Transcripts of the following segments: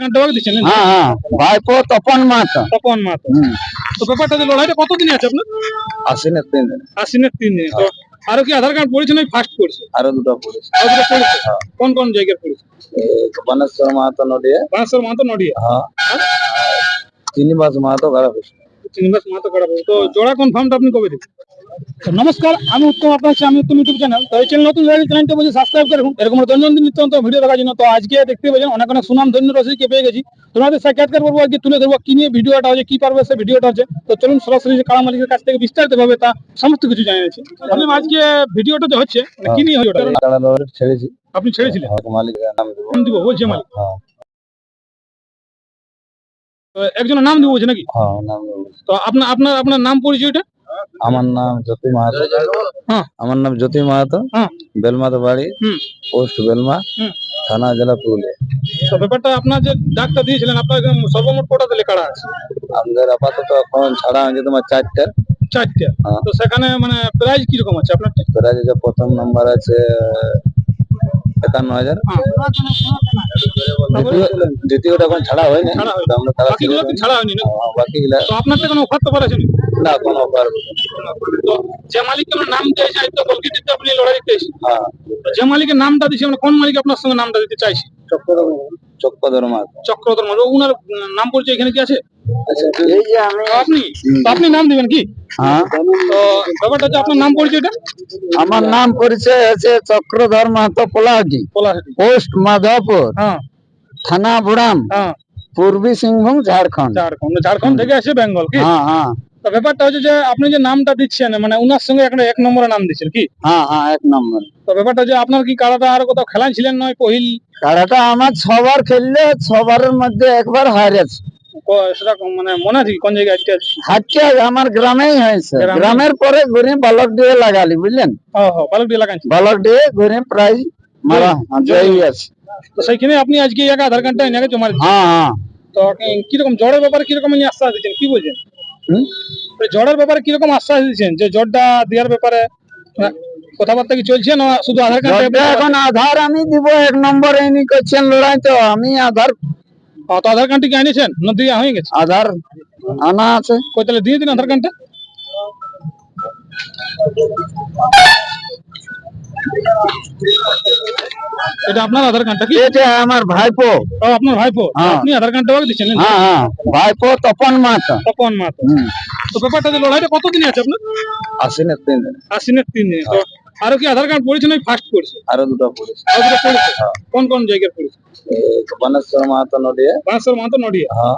ঘণ্টা দিচ্ছেন না? হ্যাঁ হ্যাঁ। ভাইপো তপন মাহাতো। তপন মাহাতো। তো ব্যাপারটা যে লড়াইটা কতদিন আছে আপনার? আশ্বিনের তিন দিন। আশ্বিনের তিন। দিন তো আরও কি আধার কার্ড পড়েছে না ফার্স্ট পড়েছে? আরও দুটো পড়েছে। আরও দুটো পড়েছে? কোন কোন জায়গায় পড়েছে? বানেশ্বর মাহাতো নডিয়া মাহাতো নডিয়া হ্যাঁ। চিনিবাস মাহাতো তো জোড়া কনফার্মটা আপনি কবে তো নমস্কার আমি উত্তম আপনার আমি উত্তম ইউটিউব চ্যানেল তো এই চ্যানেল নতুন চ্যানেলটা বলছি সাবস্ক্রাইব করে এরকম দৈনন্দিন নিত্য নতুন ভিডিও দেখার জন্য। তো আজকে দেখতে পাচ্ছেন অনেক অনেক সুনাম ধন্য রসিদকে পেয়ে গেছি। তোমাদের সাক্ষাৎকার করব আজকে তুলে ধরবো কি নিয়ে ভিডিওটা হচ্ছে কি পারবে সে ভিডিওটা হচ্ছে। তো চলুন সরাসরি যে কালা মালিকের কাছ থেকে বিস্তারিত ভাবে তা সমস্ত কিছু জানিয়েছি আজকে ভিডিওটা যে হচ্ছে মানে কি নিয়ে হচ্ছে ওটা? ছেড়েছি। আপনি ছেড়েছিলেন? হক নাম দেবো। বলছে মালিক। হ্যাঁ। একজনের নাম দিব বলছে নাকি? হ্যাঁ তো আপনার আপনার আপনার নাম পরিচয়টা? আমার নাম জ্যোতি মাহাতো হ্যাঁ। আমার নাম জ্যোতি মাহাতো। বেলমাতো বাড়ি। পোস্ট বেলমা। থানা জেলা পুরুলিয়া ব্যাপারটা আপনার যে ডাক্তার দিয়েছিলেন আপনার সর্বমোট কটা দিলে কাড়া আছে আমাদের আপাতত এখন ছাড়া আছে তোমার চারটা চারটা হ্যাঁ। তো সেখানে মানে প্রাইজ কীরকম আছে আপনার প্রাইজ প্রথম নাম্বার আছে একান্ন হাজার। দ্বিতীয়টা এখন ছাড়া হয়নি। আমরা তারা ছাড়া হয়নি বাকিগুলা তো আপনার কোনো অফার তো করা হয়নি না কোনো অফার যে মালিক আপনার নাম তো কলকাতাতে আপনি লড়াই দিতে হ্যাঁ। যে মালিকের নামটা দিয়েছি আমরা কোন মালিক আপনার সঙ্গে নামটা দিতে চাইছে? চক্কদর মাছ চক্রধর উনার নাম পরিচয় এখানে কি আছে? এই যে আমি তো আপনি আপনি নাম দিবেন কি? হ্যাঁ? তো ব্যাপারটা হচ্ছে আপনার নাম পরিচয়টা? আমার নাম পরিচয় আছে চক্রধর মাহাতো পোলাহাটি। পলাহাটি। পোস্ট মাধবপুর। হ্যাঁ। থানা বুড়াম হ্যাঁ। পূর্বী সিংভূম ঝাড়খণ্ড। ঝাড়খণ্ড। ঝাড়খণ্ড থেকে আসে বেঙ্গল কি? হ্যাঁ হ্যাঁ। তো ব্যাপারটা হচ্ছে যে আপনি যে নামটা দিচ্ছেন মানে উনার সঙ্গে একটা এক নম্বরে নাম দিচ্ছেন কি? হ্যাঁ হ্যাঁ এক নম্বর। তো ব্যাপারটা যে আপনার কি কারাটা আর কোথাও খেলান ছিলেন নয় পহিল খেলাটা আমার ছবার খেললে ছবারের মধ্যে একবার হারেছে। সেটা মানে মনে আছে কোন জায়গায় আজকে হাটটা আমার গ্রামেই হয়েছে। গ্রামের পরে ঘুরে বালক দিয়ে লাগালি বুঝলেন? বালক দিয়ে লাগাইছি বালক দিয়ে ঘুরে প্রায় মারা জয়ী আছে তো সেইখানে আপনি আজকে এই আধার কার্ডটা এনে জমা হ্যাঁ হ্যাঁ। তো কীরকম জ্বরের ব্যাপারে কীরকম নিয়ে আশ্বাস দিচ্ছেন? কি বলছেন? জ্বরের ব্যাপারে কীরকম আশ্বাস দিচ্ছেন? যে জ্বরটা দেওয়ার ব্যাপারে কথাবার্তা কি চলছে না শুধু আধার কার্ড এখন আধার আমি দিব এক নম্বর এনি করছেন লড়াই তো আমি আধার তো আধার কার্ডটি কি আনিয়েছেন? না দিয়ে হয়ে গেছে? আধার আনা আছে। কই তাহলে দিয়ে দিন আধার কার্ডটা। এটা আপনার আধার কার্ডটা কি? এটা আমার ভাইপো। ও আপনার ভাইপো? হ্যাঁ। আপনি আধার কার্ডটা দিচ্ছেন না? হ্যাঁ হ্যাঁ। ভাইপো তপন তপন তো ব্যাপারটা যে লড়াইটা কতদিন আছে আপনার? আশ্বিনের তিন দিন। আশ্বিনের তিন দিন। তো আরও কি আধার কার্ড পড়েছে না ফার্স্ট পড়েছে? আরও দুটো পড়েছে। আরও দুটো পড়েছে? কোন কোন জায়গায় পড়েছে? বানেশ্বর মাহাতো নডিয়া বাঁশর মাহাতো নডিয়া হ্যাঁ।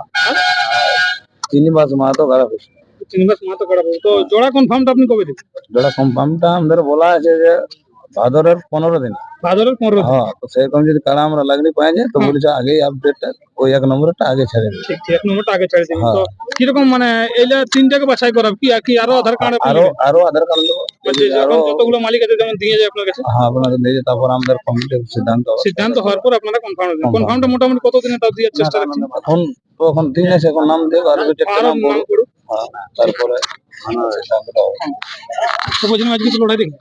চিনিবাস মাহাতো গাড়াপুর শ্রীনিবাস মাহাতো তো জোড়া কনফার্মটা আপনি কবে দেবেন যেটা কনফার্মটা আমাদের বলা আছে যে ভাদরের পনেরো দিন। ভাদরের পনেরো। হ্যাঁ তো সেরকম যদি কাড়া আমরা লাগনি পাই যায় তো বলেছে আগেই আপডেটটা ওই এক নম্বরটা আগে ছেড়ে দিই ঠিক এক নম্বরটা আগে ছেড়ে হ্যাঁ। তো কীরকম মানে এইটা তিনটাকে বাছাই করা কি কি আরও আধার কার্ড আরও আরও আধার কার্ড দেবো যতগুলো মালিক আছে যেমন দিয়ে যায় আপনার কাছে? হ্যাঁ আপনাদের দিয়ে তারপর আমাদের কমিটির সিদ্ধান্ত সিদ্ধান্ত হওয়ার পর আপনারা কনফার্ম Confirm. কনফার্মটা মোটামুটি কতদিনে তাও দেওয়ার চেষ্টা রাখছেন এখন তো এখন দিন আছে এখন নাম দেবো আরও দু চারটে নাম করুন হ্যাঁ তারপরে। তো বলছিলাম আজকে তো লড়াই দেখি।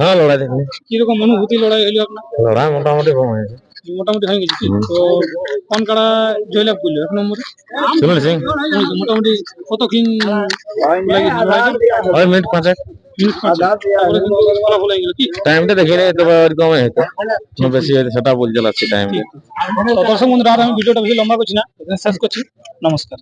হ্যাঁ লড়াই দেখলি কীরকম অনুভূতি লড়াই হইল আপনার? লড়াই মোটামুটি কম হয়েছে। মোটামুটি হয়ে গেছে কি? তো কোন কাড়া জয়লাভ করল? এক নম্বরে? সুনীল সিং। মোটামুটি কত লড়াইটা? ওই মিনিট পাঁচেক। কি? টাইমটা দেখে নেই তবে ওরকম হয়তো বেশি হয়তো সেটা বলতে লাগছে টাইমটা তো দর্শক বন্ধুরা আর আমি ভিডিওটা বেশি লম্বা করছি না। শেষ করছি। নমস্কার।